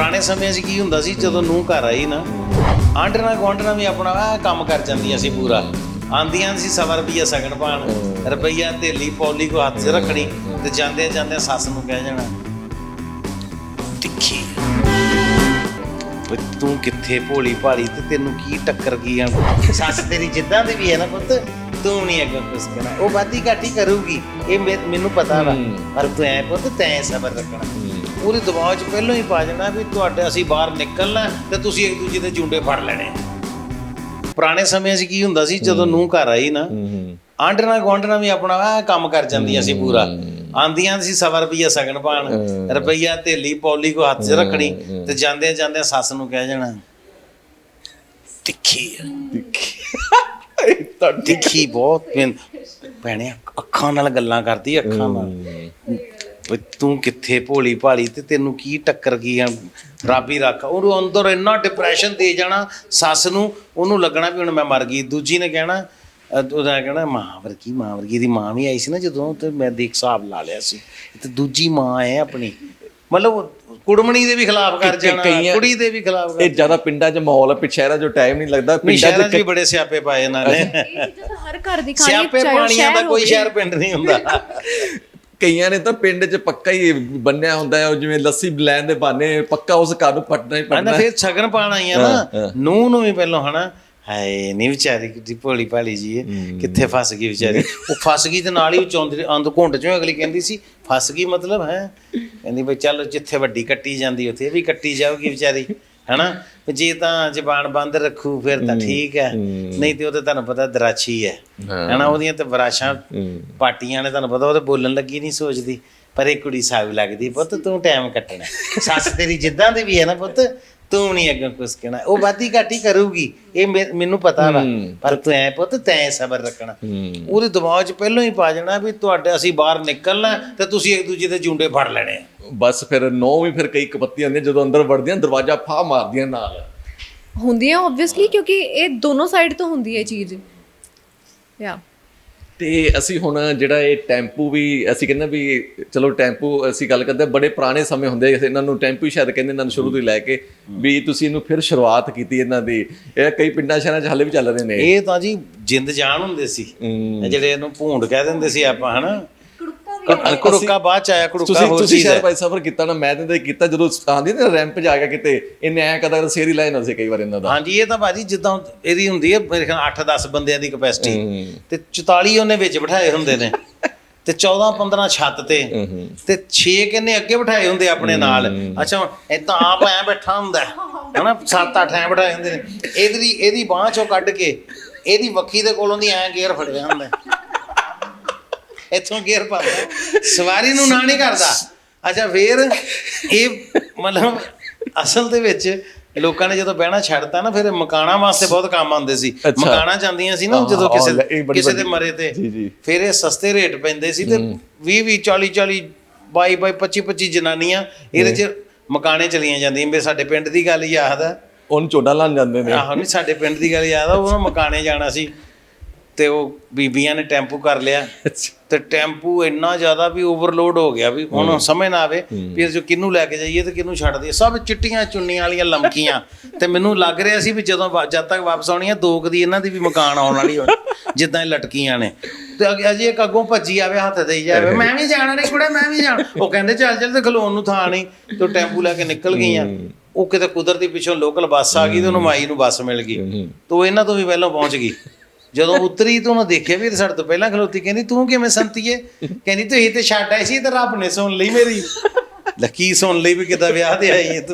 ਪੁਰਾਣੇ ਸਮਿਆਂ 'ਚ ਕੀ ਹੁੰਦਾ ਸੀ ਜਦੋਂ ਨੂੰ ਘਰ ਆਈ ਨਾ ਆਂਡਣਾ ਗੁਆਂਢਣਾ ਵੀ ਆਪਣਾ ਆਹ ਕੰਮ ਕਰ ਜਾਂਦੀਆਂ ਸੀ ਪੂਰਾ। ਆਂਦੀਆਂ ਸੀ ਸਵਾ ਰੁਪਈਆ ਸਗਣ ਪਾਣ ਰੁਪਈਆ ਥੇਲੀ ਪੌਲੀ ਕੋ ਹੱਥ 'ਚ ਰੱਖਣੀ ਤੇ ਜਾਂਦੇ ਜਾਂਦੇ ਸੱਸ ਨੂੰ ਕਹਿ ਜਾਣਾ ਤਿੱਖੀ ਓਏ ਤੂੰ ਕਿੱਥੇ ਭੋਲੀ ਭਾਲੀ ਤੇ ਤੈਨੂੰ ਕੀ ਟੱਕਰ ਗਈ ਆ? ਸੱਸ ਤੇਰੀ ਜਿੱਦਾਂ ਦੀ ਵੀ ਹੈ ਨਾ ਪੁੱਤ ਤੂੰ ਨਹੀਂ ਅੱਗੇ ਕੁਛ ਕਹਿਣਾ ਉਹ ਵਾਦੀ ਘਾਟੀ ਕਰੂਗੀ ਇਹ ਮੈ- ਮੈਨੂੰ ਪਤਾ ਵਾ। ਪਰ ਤੂੰ ਐ ਪੁੱਤ ਤੈਂ ਸਬਰ ਰੱਖਣਾ। ਪੂਰੀ ਦਬਾਅ ਚ ਪਹਿਲਾਂ ਹੀ ਪਾ ਜਾਣਾ ਵੀ ਤੁਹਾਡੇ ਅਸੀਂ ਬਾਹਰ ਨਿਕਲਣਾ ਤੇ ਤੁਸੀਂ ਇੱਕ ਦੂਜੇ ਦੇ ਜੁੰਡੇ ਫੜ ਲੈਣੇ। ਪੁਰਾਣੇ ਸਮਿਆਂ 'ਚ ਕੀ ਹੁੰਦਾ ਸੀ ਜਦੋਂ ਨੂੰ ਘਰ ਆਈ ਨਾ ਆਂਡਣਾ ਗੁਆਂਢਣਾ ਵੀ ਆਪਣਾ ਆਹ ਕੰਮ ਕਰ ਜਾਂਦੀਆਂ ਸੀ ਪੂਰਾ। ਆਂਦੀਆਂ ਸੀ ਸਵਾ ਰੁਪਈਆ ਸਗਣ ਪਾਣ ਰੁਪਈਆ ਥੇਲੀ ਪੌਲੀ ਕੋ ਹੱਥ 'ਚ ਰੱਖਣੀ ਤੇ ਜਾਂਦੇ ਜਾਂਦੇ ਸੱਸ ਨੂੰ ਕਹਿ ਜਾਣਾ ਤਿੱਖੀ ਆ। ਤਿੱਖੀ। ਬਹੁਤ ਭੈਣ- ਭੈਣੇ ਅੱਖਾਂ ਨਾਲ ਗੱਲਾਂ ਕਰਦੀ ਅੱਖਾਂ ਨਾਲ। ਓਏ ਤੂੰ ਕਿੱਥੇ ਭੋਲੀ ਭਾਲੀ ਤੇ ਤੈਨੂੰ ਕੀ ਟੱਕਰ ਗਈ ਆ? ਰੱਬ ਰੱਖ। ਉਹਨੂੰ ਅੰਦਰ ਇੰਨਾ ਡਿਪਰੈਸ਼ਨ ਦੇ ਜਾਣਾ ਸੱਸ ਨੂੰ ਉਹਨੂੰ ਲੱਗਣਾ ਵੀ ਹੁਣ ਮੈਂ ਮਰ ਗਈ। ਦੂਜੀ ਨੇ ਕਹਿਣਾ ਅਹ ਉਹਦਾ ਕਹਿਣਾ ਮਾਂ ਵਰਗੀ ਮਾਂ ਵਰਗੀ ਦੀ ਮਾਂ ਵੀ ਆਈ ਸੀ ਨਾ ਜਦੋਂ ਤੇ ਮੈਂ ਦੇਖ ਹਿਸਾਬ ਲਾ ਲਿਆ ਸੀ। ਤੇ ਦੂਜੀ ਮਾਂ ਹੈ ਆਪਣੀ। ਮਤਲਬ ਕੁੜਮਣੀ ਦੇ ਵੀ ਖਿਲਾਫ ਕਰ ਜਾਣਾ ਕਈਆਂ- ਕੁੜੀ ਦੇ ਵੀ ਖਿਲਾਫ ਕਰ ਇਹ ਜ਼ਿਆਦਾ ਪਿੰਡਾਂ 'ਚ ਮਾਹੌਲ ਹੈ ਪਿੱਛੇ ਸ਼ਹਿਰਾਂ 'ਚ ਟਾਈਮ ਨਹੀਂ ਲੱਗਦਾ ਨਹੀਂ ਪਿੰਡਾਂ ਸ਼ਹਿਰਾਂ 'ਚ ਵੀ ਬੜੇ ਸਿਆਪੇ ਪਾਏ ਇਹਨਾਂ ਨੇ। ਇਹ ਚੀਜ਼ਾਂ ਤਾਂ ਹਰ ਘਰ ਦੀ ਖਾਣੀ ਸਿਆਪੇ ਪਾਣੀਆਂ ਦਾ ਕੋਈ। ਸ਼ਹਿਰ ਪਿੰਡ ਨਹੀਂ ਹੁੰਦਾ। ਕਈਆਂ ਨੇ ਤਾਂ ਪਿੰਡ 'ਚ ਪੱਕਾ ਹੀ ਬੰਨਿਆ ਹੁੰਦਾ ਹੈ ਉਹ ਜਿਵੇਂ ਲੱਸੀ ਲੈਣ ਦੇ ਬਹਾਨੇ ਪੱਕਾ ਉਸ ਘਰ ਨੂੰ ਪਟਣਾ ਹੀ ਪਟਣਾ। ਫਿਰ ਛਗਣ ਪਾਣ ਆਈਆਂ ਨਾ ਨੂੰ ਨੂੰ ਵੀ ਪਹਿਲਾਂ ਹਨਾ ਹਾਏ ਨਹੀਂ ਵਿਚਾਰੀ ਕਿੱਡੀ ਭੋਲੀ ਭਾਲੀ ਜੀ ਇਹ ਕਿੱਥੇ ਫਸ ਗਈ ਵਿਚਾਰੀ। ਉਹ ਫਸ ਗਈ ਤੇ ਨਾਲ ਹੀ ਚੌਂਦੇ ਅੰਦ ਘੁੰਡ ਚੋਂ ਅਗਲੀ ਕਹਿੰਦੀ ਸੀ ਫਸ ਗਈ ਮਤਲਬ ਹੈ? ਕਹਿੰਦੀ ਬਈ ਚੱਲ ਜਿੱਥੇ ਵੱਡੀ ਕੱਟੀ ਜਾਂਦੀ ਉੱਥੇ ਵੀ ਕੱਟੀ ਜਾਊਗੀ ਵਿਚਾਰੀ। ਹਨਾ? ਜੇ ਤਾਂ ਜ਼ਬਾਨ ਬੰਦ ਰੱਖੂ ਫਿਰ ਤਾਂ ਠੀਕ ਹੈ। ਨਹੀਂ ਤੇ ਉਹ ਤੇ ਤੁਹਾਨੂੰ ਪਤਾ ਦਰਾਛੀ ਹੈ। ਹਨਾ ਉਹਦੀਆਂ ਤੇ ਵਰਾਸ਼ਾਂ ਪਾਟੀਆਂ ਨੇ ਤੁਹਾਨੂੰ ਪਤਾ ਉਹ ਤੇ ਬੋਲਣ ਲੱਗੀ ਨਹੀਂ ਸੋਚਦੀ। ਪਰ ਇਹ ਕੁੜੀ ਸਾਵ ਲੱਗਦੀ ਪੁੱਤ ਤੂੰ ਟਾਈਮ ਕੱਟਣਾ। ਸੱਸ ਤੇਰੀ ਜਿੱਦਾਂ ਦੀ ਵੀ ਹੈ ਨਾ ਪੁੱਤ ਤੂੰ ਨਹੀਂ ਅੱਗੇ ਕੁਛ ਕਹਿਣਾ। ਉਹ ਵਾਦੀ ਘਾਟੀ ਕਰੂਗੀ ਇਹ ਮੈਨੂੰ ਪਤਾ ਵਾ। ਪਰ ਤੂੰ ਐ ਪੁੱਤ ਤੈਂ ਸਬਰ ਰੱਖਣਾ। ਉਹਦੇ ਦਿਮਾਗ 'ਚ ਪਹਿਲਾਂ ਹੀ ਪਾ ਜਾਣਾ ਵੀ ਤੁਹਾਡੇ ਅਸੀਂ ਬਾਹਰ ਨਿਕਲਣਾ ਤੇ ਤੁਸੀਂ ਇੱਕ ਦੂਜੇ ਦੇ ਜੁੰਡੇ ਫੜ ਲੈਣੇ। ਬਸ ਫਿਰ ਨੌ ਵੀ ਫਿਰ ਕਈ ਕਪੱਤੀ ਆਉਂਦੀਆਂ ਜਦੋਂ ਅੰਦਰ ਵੜਦੀਆਂ ਦਰਵਾਜ਼ਾ ਫਾ ਮਾਰਦੀਆਂ ਨਾਲ। ਹੁੰਦੀ ਹੈ ਆਬਵੀਅਸਲੀ ਕਿਉਂਕਿ ਇਹ ਦੋਨੋਂ ਸਾਈਡ ਤੋਂ ਹੁੰਦੀ ਹੈ ਚੀਜ਼। ਯਾ ਤੇ ਅਸੀਂ ਹੁਣ ਜਿਹੜਾ ਇਹ ਟੈਂਪੂ ਵੀ ਅਸੀਂ ਕਹਿੰਦੇ ਵੀ ਚਲੋ ਟੈਂਪੂ ਅਸੀਂ ਗੱਲ ਕਰਦੇ ਬੜੇ ਪੁਰਾਣੇ ਸਮੇਂ ਹੁੰਦੇ ਇਹਨਾਂ ਨੂੰ ਟੈਂਪੂ ਸ਼ਾਇਦ ਕਹਿੰਦੇ ਇਹਨਾਂ ਨੂੰ ਸ਼ੁਰੂ ਤੋਂ ਹੀ ਲੈ ਕੇ ਵੀ ਤੁਸੀਂ ਇਹਨੂੰ ਫਿਰ ਸ਼ੁਰੂਆਤ ਕੀਤੀ ਇਹਨਾਂ ਦੀ। ਇਹ ਕਈ ਪਿੰਡਾਂ ਸ਼ਹਿਰਾਂ 'ਚ ਹਾਲੇ ਵੀ ਚੱਲ ਰਹੇ ਨੇ। ਇਹ ਤਾਂ ਜੀ ਜਿੰਦ ਜਾਨ ਹੁੰਦੇ ਸੀ। ਜਿਹੜੇ ਇਹਨੂੰ ਭੂੰਡ ਕਹਿ ਦਿੰਦੇ ਸੀ ਆਪਾਂ ਹਨਾ? ਕੁੜਕਾ ਬਾਅਦ ਚ ਆਇਆ ਕੁੜਕਾ ਹੋਰ ਤੁਸੀਂ ਭਾਈ ਸਫ਼ਰ ਕੀਤਾ ਨਾ ਮੈਂ ਤਾਂ ਕੀਤਾ ਜਦੋਂ ਆਂਦੀ ਨਾ ਰੈਂਪ 'ਚ ਆ ਗਿਆ ਕਿਤੇ ਇਹਨੇ ਐ ਕਦਾ ਸੇਰੀ ਲਾਈਨ ਹੁੰਦੀ ਕਈ ਵਾਰ ਇਹਨਾਂ ਦਾ। ਹਾਂਜੀ ਇਹ ਤਾਂ ਬਾਜੀ ਜਿੱਦਾਂ ਇਹਦੀ ਹੁੰਦੀ ਹੈ ਮੇਰੇ ਖਿਆਲ 8-10 ਬੰਦਿਆਂ ਦੀ ਕਪੈਸਿਟੀ ਤੇ 44 ਉਹਨੇ ਵਿੱਚ ਬਿਠਾਏ ਹੁੰਦੇ ਨੇ। ਤੇ 14-15 ਛੱਤ ਤੇ। ਤੇ 6 ਕਿੰਨੇ ਅੱਗੇ ਬਿਠਾਏ ਹੁੰਦੇ ਆਪਣੇ ਨਾਲ। ਅੱਛਾ ਇਦਾਂ ਆਪ ਐ ਬੈਠਾ ਹੁੰਦਾ ਹਨਾ 7-8 ਐ ਬਿਠਾਏ ਹੁੰਦੇ ਨੇ। ਇਹਦੀ ਇਹਦੀ ਬਾਹ ਚੋਂ ਕੱਢ ਕੇ ਇਹਦੀ ਵੱਖੀ ਦੇ ਕੋਲੋਂ ਦੀ ਐ ਗੇਅਰ ਫੜਿਆ ਹੁੰਦਾ। ਇੱਥੋਂ ਗੇਅਰ ਪਾਉਂਦਾ ਸਵਾਰੀ ਨੂੰ ਨਾ ਨਹੀਂ ਕਰਦਾ। ਅੱਛਾ ਫੇਰ ਇਹ ਮਤਲਬ ਅਸਲ ਦੇ ਵਿੱਚ ਲੋਕਾਂ ਨੇ ਜਦੋਂ ਬਹਿਣਾ ਛੱਡਤਾ ਨਾ ਫਿਰ ਮਕਾਨਾਂ ਵਾਸਤੇ ਬਹੁਤ ਕੰਮ ਆਉਂਦੇ ਸੀ। ਮਕਾਨਾਂ ਜਾਂਦੀਆਂ ਸੀ ਨਾ ਜਦੋਂ ਕਿਸੇ ਕਿਸੇ ਦੇ ਮਰੇ ਤੇ। ਫਿਰ ਇਹ ਸਸਤੇ ਰੇਟ ਪੈਂਦੇ ਸੀ ਤੇ 20 20 40 40 22 22 25 25 ਜਨਾਨੀਆਂ ਇਹਦੇ ਚ ਮਕਾਨੇ ਚਲੀਆਂ ਜਾਂਦੀਆਂ। ਮੇਰੇ ਸਾਡੇ ਪਿੰਡ ਦੀ ਗੱਲ ਯਾਦ ਆ। ਉਹਨੂੰ ਚੋਡਾ ਲਾਣ ਜਾਂਦੇ ਨੇ। ਆਹੋ ਨਹੀਂ ਸਾਡੇ ਪਿੰਡ ਦੀ ਗੱਲ ਯਾਦ ਆ ਉਹ ਮਕਾਨੇ ਜਾਣਾ ਸੀ। ਤੇ ਉਹ ਬੀਬੀਆਂ ਨੇ ਟੈਂਪੂ ਕਰ ਲਿਆ। ਤੇ ਟੈਂਪੂ ਇੰਨਾ ਜ਼ਿਆਦਾ ਵੀ ਓਵਰਲੋਡ ਹੋ ਗਿਆ ਵੀ ਹੁਣ ਸਮਝ ਨਾ ਆਵੇ ਵੀ ਜੋ ਕਿਹਨੂੰ ਲੈ ਕੇ ਜਾਈਏ ਤੇ ਕਿਹਨੂੰ ਛੱਡ ਦਈਏ। ਸਭ ਚਿੱਟੀਆਂ ਚੁੰਨੀਆਂ ਵਾਲੀਆਂ ਲੰਮਕੀਆਂ। ਤੇ ਮੈਨੂੰ ਲੱਗ ਰਿਹਾ ਸੀ ਵੀ ਜਦੋਂ ਜਦ ਤੱਕ ਵਾਪਸ ਆਉਣੀਆਂ ਦੋ ਕੁ ਦੀ ਇਹਨਾਂ ਦੀ ਵੀ ਮਕਾਨ ਆਉਣ ਵਾਲੀ ਹੋਣੀ ਜਿੱਦਾਂ ਇਹ ਲਟਕੀਆਂ ਨੇ। ਤੇ ਅਗੇ ਅਜੇ ਇੱਕ ਅੱਗੋਂ ਭੱਜੀ ਆਵੇ ਹੱਥ ਦੇਈ ਜਾਵੇ। ਮੈਂ ਵੀ ਜਾਣਾ ਨਹੀਂ ਕੁੜੇ ਮੈਂ ਵੀ ਜਾਣਾ। ਉਹ ਕਹਿੰਦੇ ਚੱਲ ਚੱਲ ਤੇ ਖਲੋਣ ਨੂੰ ਥਾਂ ਨਹੀਂ ਤੇ ਟੈਂਪੂ ਲੈ ਕੇ ਨਿਕਲ ਗਈਆਂ। ਉਹ ਕਿਤੇ ਕੁਦਰਤੀ ਪਿੱਛੋਂ ਲੋਕਲ ਬੱਸ ਆ ਗਈ ਤੇ ਉਹਨੂੰ ਮਾਈ ਨੂੰ ਬੱਸ ਮਿਲ ਗਈ। ਤੇ ਉਹ ਇਹਨਾਂ ਤੋਂ ਵੀ ਪਹਿਲਾਂ ਪਹੁੰਚ ਗਈ। ਜਦੋਂ ਉਤਰੀ ਤਾਂ ਉਹਨੂੰ ਦੇਖਿਆ ਵੀ ਇਹ ਤਾਂ ਸਾਡੇ ਤੋਂ ਪਹਿਲਾਂ ਖਲੋਤੀ ਕਹਿੰਦੀ ਤੂੰ ਕਿਵੇਂ ਸੰਤੀਏ ਕਹਿੰਦੀ ਤੁਸੀਂ ਤੇ ਛੱਡ ਆਈ ਸੀ ਤੇ ਰੱਬ ਨੇ ਸੁਣ ਲਈ ਮੇਰੀ। ਲੱਕੀ ਸੁਣ ਲਈ ਵੀ ਕਿਦਾਂ ਵਿਆਹ ਤੇ ਆਈ ਹੈ ਤੂੰ?